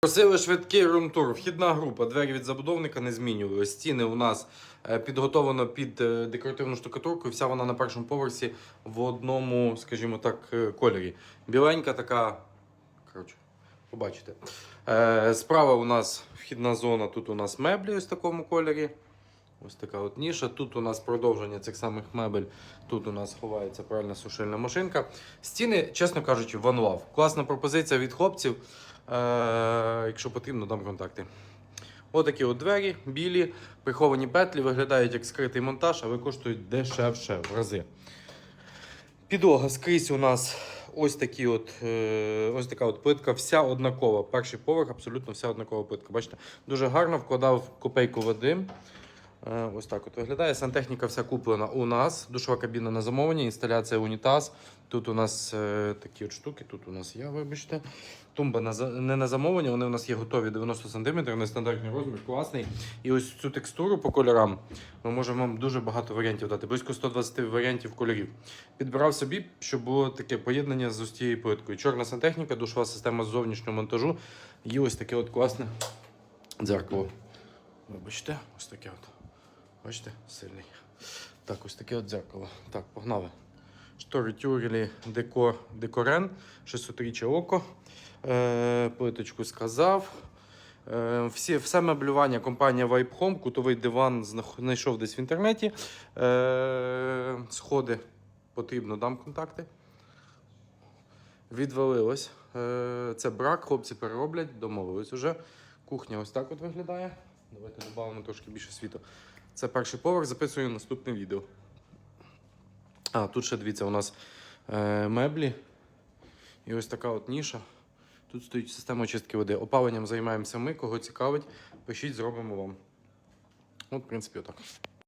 Просили швидкий румтур. Вхідна група, двері від забудовника не змінювали. Стіни у нас е, підготовлено під е, декоративну штукатурку. Вся вона на першому поверсі в одному, скажімо так, е, кольорі. Біленька така. Коротше, побачите. Справа у нас вхідна зона. Тут у нас меблі ось в такому кольорі. Ось така от ніша. Тут у нас продовження цих самих мебель. Тут у нас ховається правильна сушильна машинка. Стіни, чесно кажучи, love. Класна пропозиція від хлопців. Е, якщо потрібно, дам контакти. Отакі от двері, білі, приховані петлі, виглядають як скритий монтаж, але коштують дешевше в рази. Підлога скрізь у нас ось такі от, е, ось така от плитка, вся однакова. Перший поверх, абсолютно вся однакова плитка. Бачите, дуже гарно вкладав копейку води. Е, Ось так от виглядає. Сантехніка вся куплена у нас. Душова кабіна на замовлення, інсталяція унітаз. Тут у нас е, такі от штуки, тут у нас є, вибачте. Тумба не на замовлення, вони у нас є готові 90 см, нестандартний розмір, класний. І ось цю текстуру по кольорам ми можемо вам дуже багато варіантів дати, близько 120 варіантів кольорів. Підбирав собі, щоб було таке поєднання з ось тією плиткою. Чорна сантехніка, душова система з зовнішнього монтажу. І ось таке от класне дзеркало. Вибачте, ось таке от. Бачите, сильний. Так, ось таке от дзеркало. Так, погнали. Штори тюрелі декор, декорен, 600 око. Е, плиточку сказав. Е, всі, все меблювання компанія Vibe Home, кутовий диван знайшов десь в інтернеті. Е, сходи потрібно, дам контакти. Відвалилось. Е, це брак, хлопці перероблять, домовились уже. Кухня ось так от виглядає. Давайте додамо трошки більше світу. Це перший поверх, записую наступне відео. А, тут ще дивіться, у нас е, меблі. І ось така от ніша. Тут стоїть система очистки води. Опаленням займаємося ми. Кого цікавить, пишіть, зробимо вам. От, в принципі, отак.